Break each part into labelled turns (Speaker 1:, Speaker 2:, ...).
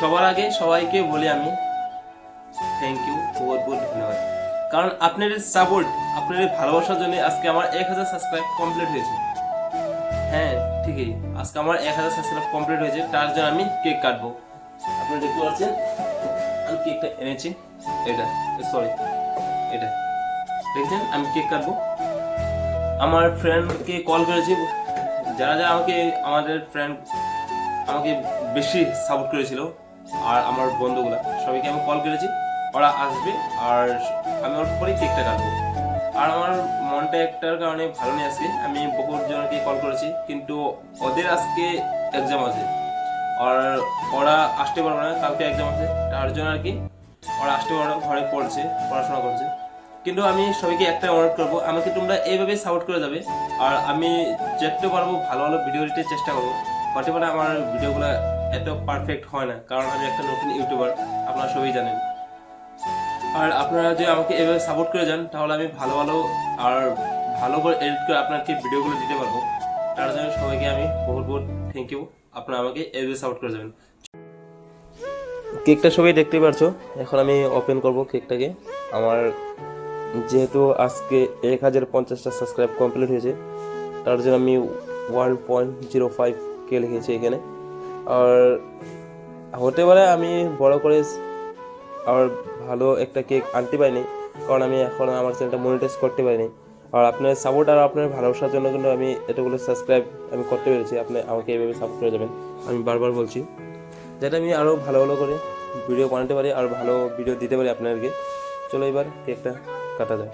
Speaker 1: সবার আগে সবাইকে বলি আমি থ্যাংক ইউ বহুত বহুত ধন্যবাদ। কারণ আপনাদের সাপোর্ট আপনাদের ভালোবাসার জন্য আজকে আমার এক হাজার সাবস্ক্রাইব কমপ্লিট হয়েছে। হ্যাঁ ঠিকই, আজকে আমার এক হাজার সাবস্ক্রাইব কমপ্লিট হয়েছে, তার জন্য আমি কেক কাটবো। আপনারা দেখতে পাচ্ছেন, আমি কেকটা এনেছি, এটা সরি এটা। দেখছেন, আমি কেক কাটবো। আমার ফ্রেন্ডকে কল করেছি, যারা যারা আমাকে, আমাদের ফ্রেন্ড আমাকে বেশি সাপোর্ট করেছিল আর আমার বন্ধুগুলা। সবাইকে আমি কল করেছি ওরা আসবে আর আমি ওর পরেই কেকটা কাটবো আর আমার মনটা একটার কারণে ভালো নেই আজকে। আমি বহুত জনকে কল করেছি কিন্তু ওদের আজকে এক্সাম আছে। আর ওরা আসতে পারবে না কালকে এক্সাম আছে। তার জন্য আর কি ওরা আসতে পারবে না, ঘরে পড়ছে পড়াশোনা করছে। কিন্তু আমি সবাইকে একটা অনুরোধ করব আমাকে তোমরা এইভাবে সাপোর্ট করে যাবে। আর আমি যেতে পারব ভালো ভালো ভিডিও দিতে চেষ্টা করব। হতে পারে আমার ভিডিওগুলো এত পারফেক্ট হয় না। কারণ আমি একটা নতুন ইউটিউবার আপনারা সবাই জানেন। আর আপনারা যে আমাকে এভাবে সাপোর্ট করে যান, তাহলে আমি ভালো ভালো আর ভালো করে এডিট করে আপনাকে ভিডিওগুলো দিতে পারব। তার জন্য সবাইকে আমি বহুত বহুত থ্যাংক ইউ আপনারা আমাকে এভাবে সাপোর্ট করে যাবেন। কেকটা সবাই দেখতে পারছ? এখন আমি ওপেন করব কেকটাকে। আমার যেহেতু আজকে এক হাজার পঞ্চাশটা সাবস্ক্রাইব কমপ্লিট হয়েছে, তার জন্য আমি ওয়ান পয়েন্ট জিরো ফাইভ কে লিখেছি এখানে। আর হতে পারে আমি বড় করে আর ভালো একটা কেক আনতে পারিনি, কারণ আমি এখন আমার চ্যানেলটা মনিটাইজ করতে পারিনি। আর আপনার সাপোর্ট আর আপনার ভালোবাসার জন্য কিন্তু আমি এতগুলো সাবস্ক্রাইব আমি করতে পেরেছি, আপনি আমাকে এইভাবে সাপোর্ট করে যাবেন। আমি বারবার বলছি, যাতে আমি আরও ভালো ভালো করে ভিডিও বানাতে পারি আর ভালো ভিডিও দিতে পারি আপনাদেরকে। চলো এবার কেকটা কাটা যায়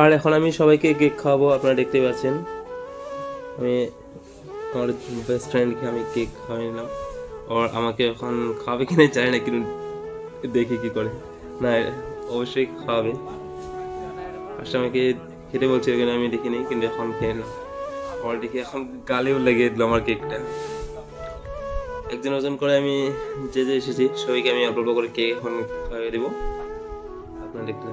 Speaker 1: আর এখন আমি সবাইকে কেক খাওয়াবো, আপনারা দেখতে পাচ্ছেন। আমি আমার বেস্ট ফ্রেন্ডকে আমি কেক খাওয়াই নিলাম। ওর আমাকে এখন খাওয়াবে কিনা জানি না, কিন্তু দেখি কি করে। না, অবশ্যই খাওয়াবে ফার্স্ট আমাকে খেতে বলছে কিন্তু আমি দেখিনি কিন্তু এখন খেয়ে নিলাম। আমার দেখি, এখন গালেও লেগে দিল আমার কেকটা। একজন ওজন করে আমি যে যে এসেছি, সবাইকে আমি অল্প করে কেক এখন খাইয়ে দেবো। আপনার দেখতে